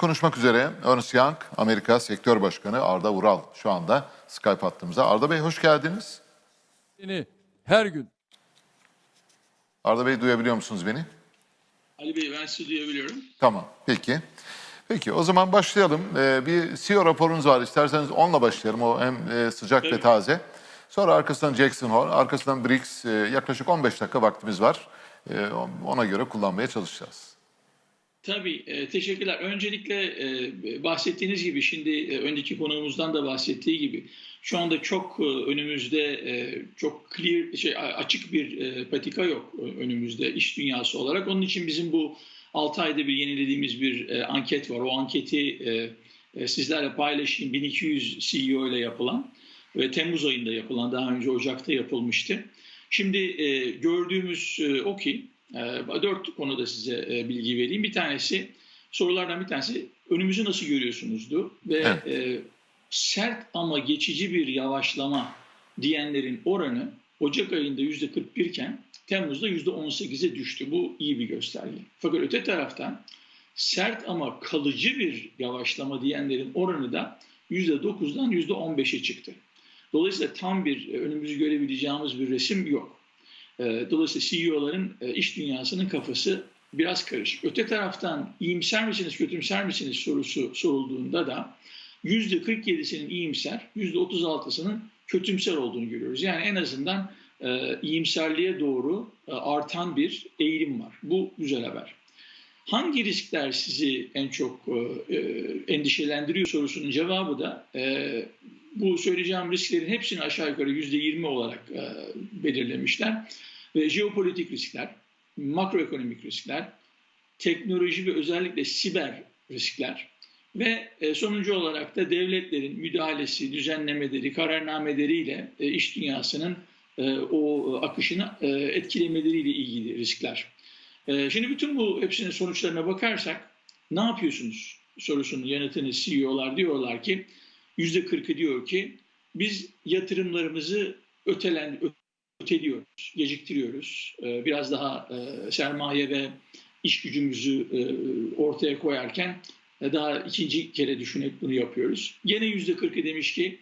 Konuşmak üzere Ernst Young, Amerika Sektör Başkanı Arda Ural şu anda Skype hattımıza. Arda Bey hoş geldiniz. Beni her gün Arda Bey duyabiliyor musunuz beni? Ali Bey ben sizi duyabiliyorum. Tamam, peki. Peki o zaman başlayalım. Ee, bir CEO raporunuz var. İsterseniz onunla başlayalım. O hem e, sıcak ve Evet. taze. Sonra arkasından Jackson Hole, arkasından BRICS. Ee, yaklaşık 15 dakika vaktimiz var. Ee, ona göre kullanmaya çalışacağız. Tabii e, teşekkürler. Öncelikle e, bahsettiğiniz gibi şimdi e, önceki konuğumuzdan da bahsettiği gibi şu anda çok e, önümüzde e, çok clear şey açık bir e, patika yok e, önümüzde iş dünyası olarak. Onun için bizim bu 6 ayda bir yenilediğimiz bir e, anket var. O anketi e, e, sizlerle paylaşayım. 1200 CEO ile yapılan ve Temmuz ayında yapılan daha önce Ocak'ta yapılmıştı. Şimdi e, gördüğümüz e, o ki dört konuda size e, bilgi vereyim. Bir tanesi sorulardan bir tanesi önümüzü nasıl görüyorsunuzdu ve Evet. e, sert ama geçici bir yavaşlama diyenlerin oranı Ocak ayında yüzde 41 iken Temmuz'da yüzde 18'e düştü. Bu iyi bir gösterge. Fakat öte taraftan sert ama kalıcı bir yavaşlama diyenlerin oranı da yüzde 9'dan yüzde 15'e çıktı. Dolayısıyla tam bir e, önümüzü görebileceğimiz bir resim yok. E, Dolayısıyla CEO'ların e, iş dünyasının kafası biraz karışık. Öte taraftan iyimser misiniz, kötümser misiniz sorusu sorulduğunda da %47'sinin iyimser, %36'sının kötümser olduğunu görüyoruz. Yani en azından e, iyimserliğe doğru e, artan bir eğilim var. Bu güzel haber. Hangi riskler sizi en çok e, e, endişelendiriyor sorusunun cevabı da e, bu söyleyeceğim risklerin hepsini aşağı yukarı %20 olarak e, belirlemişler. Ve jeopolitik riskler, makroekonomik riskler, teknoloji ve özellikle siber riskler ve e, sonuncu olarak da devletlerin müdahalesi, düzenlemeleri, kararnameleriyle e, iş dünyasının o akışını etkilemeleriyle ilgili riskler. Şimdi bütün bu hepsinin sonuçlarına bakarsak ne yapıyorsunuz sorusunun yanıtını CEO'lar diyorlar ki %40'ı diyor ki biz yatırımlarımızı ötelen, öteliyoruz, geciktiriyoruz. E, Biraz daha e, sermaye ve iş gücümüzü e, ortaya koyarken e, daha ikinci kere düşünerek bunu yapıyoruz. Yüzde 40'ı demiş ki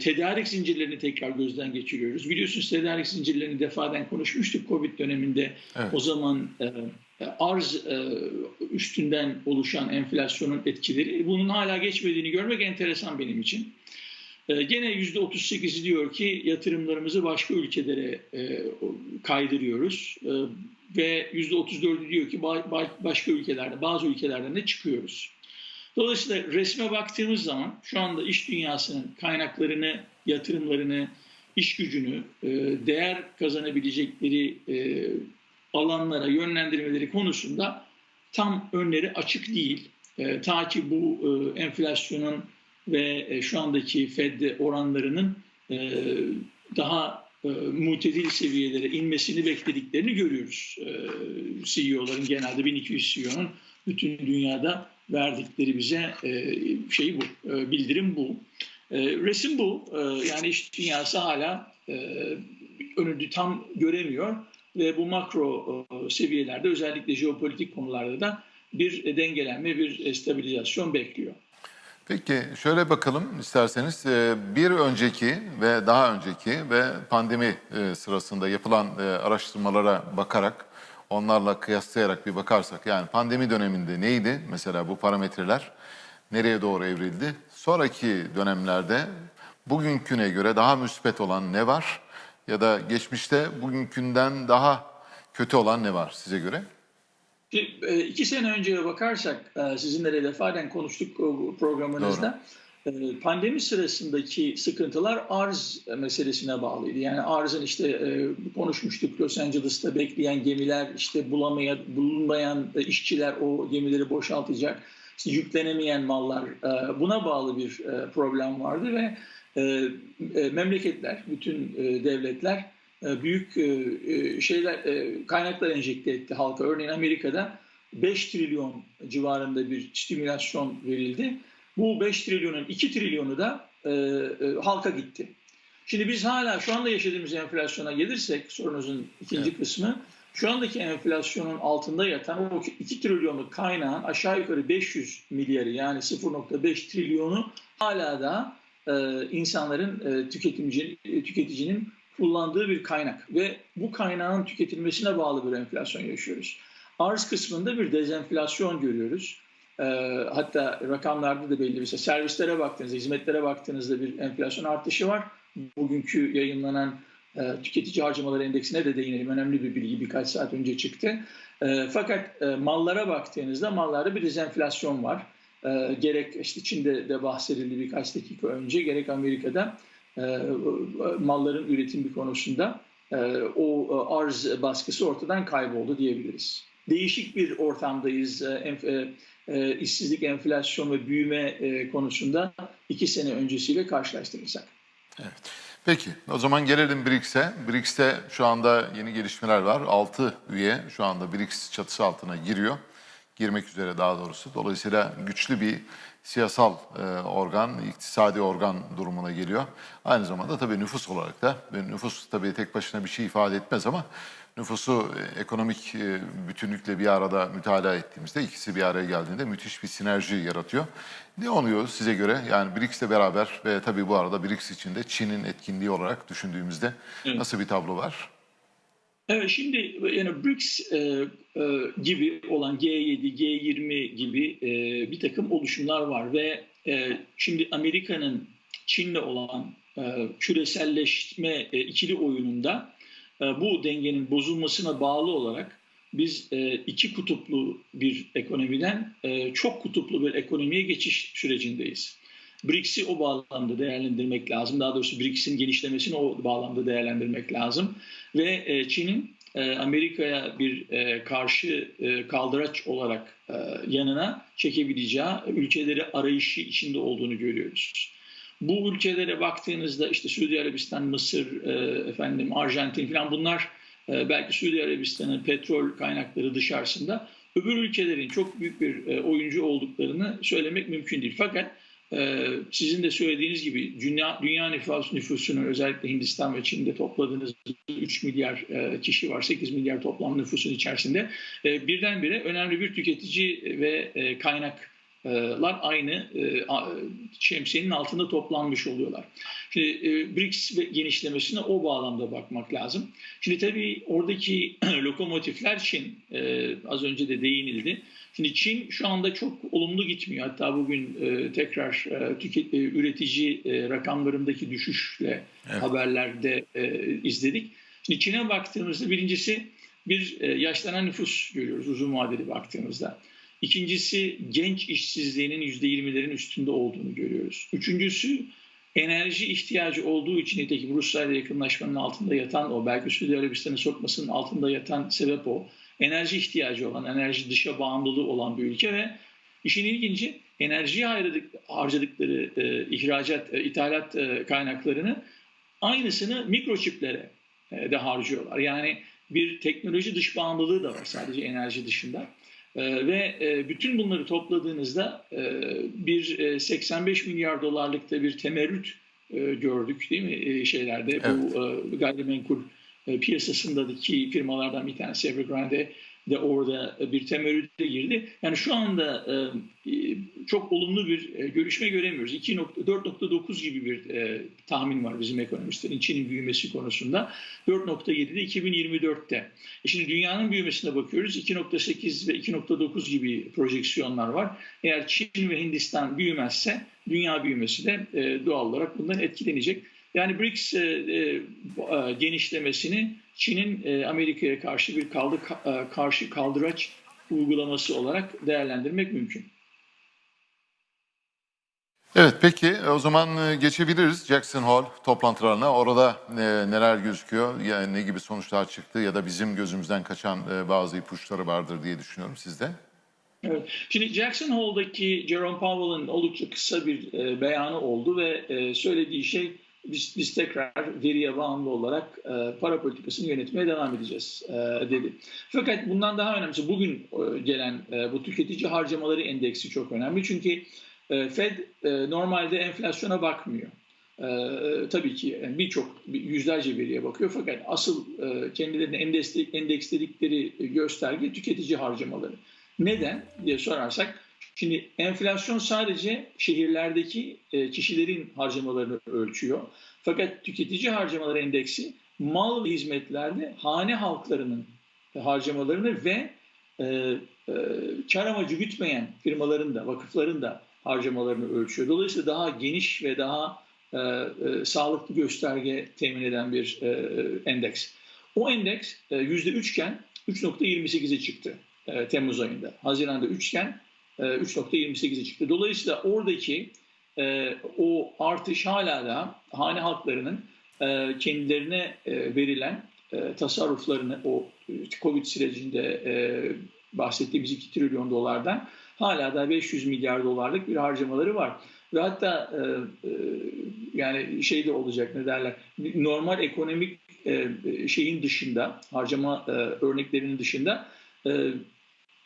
tedarik zincirlerini tekrar gözden geçiriyoruz. Biliyorsunuz tedarik zincirlerini defaden konuşmuştuk Covid döneminde. Evet. O zaman arz e, üstünden oluşan enflasyonun etkileri. Bunun hala geçmediğini görmek enteresan benim için. E, Gene %38'i diyor ki yatırımlarımızı başka ülkelere e, kaydırıyoruz. E, Ve %34'ü diyor ki ba- ba- başka ülkelerde, bazı ülkelerden de çıkıyoruz. Dolayısıyla resme baktığımız zaman şu anda iş dünyasının kaynaklarını, yatırımlarını, iş gücünü, e, değer kazanabilecekleri e, alanlara yönlendirmeleri konusunda tam önleri açık değil. E, ta ki bu e, enflasyonun ve e, şu andaki Fed oranlarının e, daha e, mutedil seviyelere inmesini beklediklerini görüyoruz. E, CEO'ların genelde 1200 CEO'nun bütün dünyada verdikleri bize e, şey bu, e, bildirim bu. E, resim bu. E, yani iş dünyası hala e, önünü tam göremiyor ve bu makro e, seviyelerde özellikle jeopolitik konularda da bir dengelenme, bir stabilizasyon bekliyor. Peki şöyle bakalım isterseniz Ee, bir önceki ve daha önceki ve pandemi e, sırasında yapılan e, araştırmalara bakarak onlarla kıyaslayarak bir bakarsak yani pandemi döneminde neydi mesela bu parametreler nereye doğru evrildi? Sonraki dönemlerde bugünküne göre daha müspet olan ne var ya da geçmişte bugünkünden daha kötü olan ne var size göre? E, iki sene önceye bakarsak e, sizinle de defaden konuştuk programınızda. E, Pandemi sırasındaki sıkıntılar arz meselesine bağlıydı. Yani arzın işte konuşmuştuk Los Angeles'ta bekleyen gemiler, işte bulamayan, bulunmayan işçiler o gemileri boşaltacak, işte yüklenemeyen mallar buna bağlı bir problem vardı ve memleketler, bütün e, devletler e, büyük e, e, şeyler e, kaynaklar enjekte etti halka. Örneğin Amerika'da 5 trilyon civarında bir stimülasyon verildi. Bu 5 trilyonun 2 trilyonu da e, e, halka gitti. Şimdi biz hala şu anda yaşadığımız enflasyona gelirsek sorunuzun ikinci Evet. kısmı şu andaki enflasyonun altında yatan o 2 trilyonluk kaynağın aşağı yukarı 500 milyarı yani 0.5 trilyonu hala da e, insanların e, tüketimci, e, tüketicinin kullandığı bir kaynak ve bu kaynağın tüketilmesine bağlı bir enflasyon yaşıyoruz. Arz kısmında bir dezenflasyon görüyoruz. E, hatta rakamlarda da belli bir şey. Servislere baktığınızda, hizmetlere baktığınızda bir enflasyon artışı var. Bugünkü yayınlanan tüketici harcamaları endeksine de değinelim. Önemli bir bilgi birkaç saat önce çıktı. Fakat mallara baktığınızda mallarda bir dezenflasyon var. E, gerek işte Çin'de de bahsedildi birkaç dakika önce, gerek Amerika'da e, malların üretimi konusunda e, o e, arz baskısı ortadan kayboldu diyebiliriz. Değişik bir ortamdayız. E, enf, e, e, işsizlik, enflasyon ve büyüme e, konusunda iki sene öncesiyle karşılaştırırsak. Peki o zaman gelelim BRICS'e. BRICS'te şu anda yeni gelişmeler var. 6 üye şu anda BRICS çatısı altına giriyor. Girmek üzere daha doğrusu. Dolayısıyla güçlü bir siyasal e, organ, iktisadi organ durumuna geliyor. Aynı zamanda tabii nüfus olarak da, nüfus tabii tek başına bir şey ifade etmez ama nüfusu e, ekonomik e, bütünlükle bir arada mütalaa ettiğimizde ikisi bir araya geldiğinde müthiş bir sinerji yaratıyor. Ne oluyor size göre? Yani BRICS'le beraber ve tabii bu arada BRICS içinde Çin'in etkinliği olarak düşündüğümüzde nasıl bir tablo var? Evet şimdi yani BRICS e, e, gibi olan G7, G20 gibi e, bir takım oluşumlar var ve e, şimdi Amerika'nın Çin'le olan e, küreselleşme e, ikili oyununda e, bu dengenin bozulmasına bağlı olarak biz e, iki kutuplu bir ekonomiden e, çok kutuplu bir ekonomiye geçiş sürecindeyiz. BRICS'i o bağlamda değerlendirmek lazım. Daha doğrusu BRICS'in genişlemesini o bağlamda değerlendirmek lazım. Ve e, Çin'in e, Amerika'ya bir e, karşı e, kaldıraç olarak yanına çekebileceği ülkeleri arayışı içinde olduğunu görüyoruz. Bu ülkelere baktığınızda işte Suudi Arabistan, Mısır, efendim Arjantin falan bunlar belki Suudi Arabistan'ın petrol kaynakları dışarısında öbür ülkelerin çok büyük bir oyuncu olduklarını söylemek mümkün değil. Fakat sizin de söylediğiniz gibi dünya, dünya nüfus, nüfusunun özellikle Hindistan ve Çin'de topladığınız 3 milyar e, kişi var, 8 milyar toplam nüfusun içerisinde. E, birdenbire önemli bir tüketici ve e, kaynaklar aynı şemsiyenin altında toplanmış oluyorlar. Şimdi BRICS genişlemesine o bağlamda bakmak lazım. Şimdi tabii oradaki lokomotifler Çin, az önce de değinildi. Şimdi Çin şu anda çok olumlu gitmiyor. Hatta bugün tekrar tüket, üretici rakamlarındaki düşüşle Evet. haberlerde izledik. Şimdi Çin'e baktığımızda birincisi bir yaşlanan nüfus görüyoruz uzun vadeli baktığımızda. İkincisi genç işsizliğinin %20'lerin üstünde olduğunu görüyoruz. Üçüncüsü enerji ihtiyacı olduğu için nitekim Rusya ile yakınlaşmanın altında yatan o belki Suudi Arabistan'ı sokmasının altında yatan sebep o. Enerji ihtiyacı olan, enerji dışa bağımlılığı olan bir ülke ve işin ilginci enerjiye harcadık- harcadıkları e, ihracat, e, ithalat e, kaynaklarını aynısını mikroçiplere e, de harcıyorlar. Yani bir teknoloji dış bağımlılığı da var sadece enerji dışında. E, ve e, bütün bunları topladığınızda e, bir e, 85 milyar dolarlıkta bir temerrüt e, gördük değil mi? E, şeylerde bu e, gayrimenkul e, piyasasındaki firmalardan bir tanesi Evergrande de orada bir temerrüde girdi. Yani şu anda e, e, çok olumlu bir e, görüşme göremiyoruz. 2.4.9 gibi bir e, tahmin var bizim ekonomistlerin Çin'in büyümesi konusunda. 4.7'de 2024'te. E şimdi dünyanın büyümesine bakıyoruz. 2.8 ve 2.9 gibi projeksiyonlar var. Eğer Çin ve Hindistan büyümezse dünya büyümesi de e, doğal olarak bundan etkilenecek. Yani BRICS e, e, e, genişlemesini Çin'in e, Amerika'ya karşı bir kaldı, ka- e, karşı kaldıraç uygulaması olarak değerlendirmek mümkün. Evet peki e, o zaman geçebiliriz Jackson Hole toplantılarına. Orada e, neler gözüküyor, yani ne gibi sonuçlar çıktı ya da bizim gözümüzden kaçan e, bazı ipuçları vardır diye düşünüyorum sizde. Evet. Şimdi Jackson Hole'daki Jerome Powell'ın oldukça kısa bir e, beyanı oldu ve e, söylediği şey biz, biz tekrar veriye bağımlı olarak e, para politikasını yönetmeye devam edeceğiz e, dedi. Fakat bundan daha önemlisi bugün e, gelen e, bu tüketici harcamaları endeksi çok önemli. Çünkü e, Fed e, normalde enflasyona bakmıyor. Ee, tabii ki yani birçok bir yüzlerce veriye bakıyor fakat asıl e, kendilerini endeks- endeksledikleri gösterge tüketici harcamaları. Neden diye sorarsak şimdi enflasyon sadece şehirlerdeki e, kişilerin harcamalarını ölçüyor. Fakat tüketici harcamaları endeksi mal ve hizmetlerde hane halklarının harcamalarını ve e, e, kar amacı gütmeyen firmaların da vakıfların da harcamalarını ölçüyor. Dolayısıyla daha geniş ve daha e, e, sağlıklı gösterge temin eden bir e, endeks. O endeks e, %3 iken 3.28'e çıktı e, Temmuz ayında. Haziran'da 3 iken 3.28'e çıktı. Dolayısıyla oradaki e, o artış hala da hane halklarının e, kendilerine e, verilen tasarruflarını o Covid sürecinde bahsettiğimiz 2 trilyon dolardan hala da 500 milyar dolarlık bir harcamaları var. Ve hatta e, e, yani şey de olacak ne derler normal ekonomik e, şeyin dışında harcama e, örneklerinin dışında e,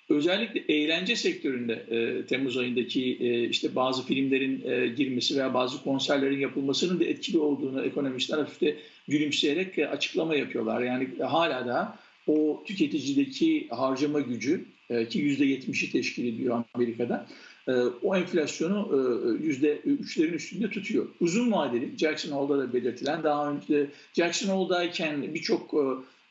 özellikle eğlence sektöründe e, Temmuz ayındaki e, işte bazı filmlerin e, girmesi veya bazı konserlerin yapılmasının da etkili olduğunu ekonomistler hafif de gülümseyerek e, açıklama yapıyorlar. Yani hala da o tüketicideki harcama gücü e, ki %70'i teşkil ediyor Amerika'da e, o enflasyonu e, %3'lerin üstünde tutuyor. Uzun vadeli Jackson Hole'da da belirtilen daha önce Jackson Hole'dayken birçok e, e,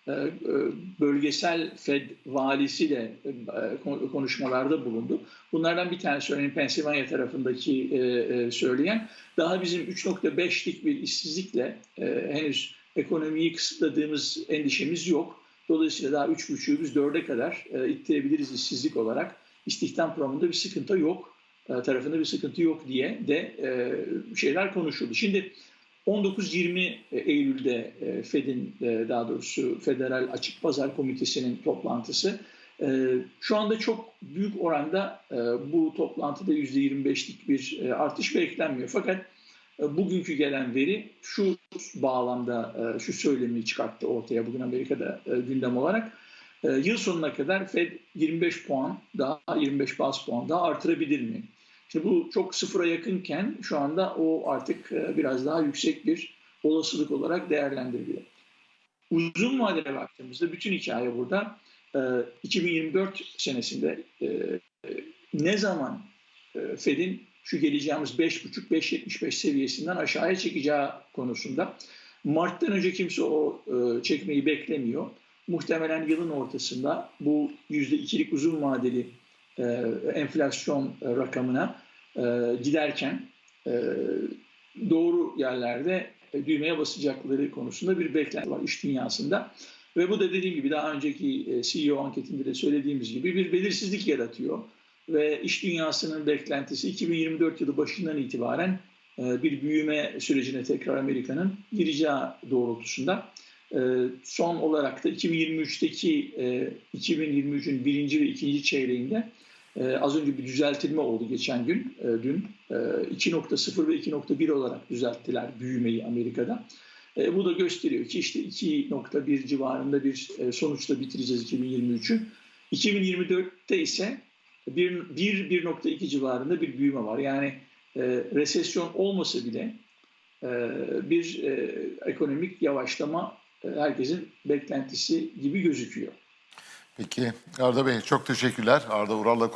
bölgesel Fed valisi de e, konuşmalarda bulundu. Bunlardan bir tanesi örneğin Pensilvanya tarafındaki e, e, söyleyen daha bizim 3.5'lik bir işsizlikle e, henüz ekonomiyi kısıtladığımız endişemiz yok. Dolayısıyla daha 3.5'ü biz 4'e kadar e, ittirebiliriz işsizlik olarak. İstihdam programında bir sıkıntı yok, e, tarafında bir sıkıntı yok diye de e, şeyler konuşuldu. Şimdi 19-20 Eylül'de e, Fed'in e, daha doğrusu Federal Açık Pazar Komitesi'nin toplantısı. E, Şu anda çok büyük oranda e, bu toplantıda %25'lik bir e, artış beklenmiyor. Fakat e, bugünkü gelen veri şu bağlamda e, şu söylemi çıkarttı ortaya bugün Amerika'da e, gündem olarak. E, Yıl sonuna kadar Fed 25 puan daha 25 bas puan daha artırabilir mi? Şimdi bu çok sıfıra yakınken şu anda o artık e, biraz daha yüksek bir olasılık olarak değerlendiriliyor. Uzun vadede baktığımızda bütün hikaye burada e, 2024 senesinde e, e, ne zaman e, Fed'in şu geleceğimiz 5,5-5,75 seviyesinden aşağıya çekeceği konusunda. Mart'tan önce kimse o e, çekmeyi beklemiyor. Muhtemelen yılın ortasında bu %2'lik uzun vadeli e, enflasyon e, rakamına e, giderken doğru yerlerde düğmeye basacakları konusunda bir beklenti var iş dünyasında. Ve bu da dediğim gibi daha önceki CEO anketinde de söylediğimiz gibi bir belirsizlik yaratıyor. Ve iş dünyasının beklentisi 2024 yılı başından itibaren bir büyüme sürecine tekrar Amerika'nın gireceği doğrultusunda. E, Son olarak da 2023'teki 2023'ün birinci ve ikinci çeyreğinde ee, az önce bir düzeltilme oldu geçen gün, e, dün. E, 2.0 ve 2.1 olarak düzelttiler büyümeyi Amerika'da. E, bu da gösteriyor ki işte 2.1 civarında bir e, sonuçla bitireceğiz 2023'ü. 2024'te ise 1-1.2 civarında bir büyüme var. Yani e, resesyon olmasa bile e, bir e, ekonomik yavaşlama e, herkesin beklentisi gibi gözüküyor. Peki Arda Bey çok teşekkürler. Arda Ural'la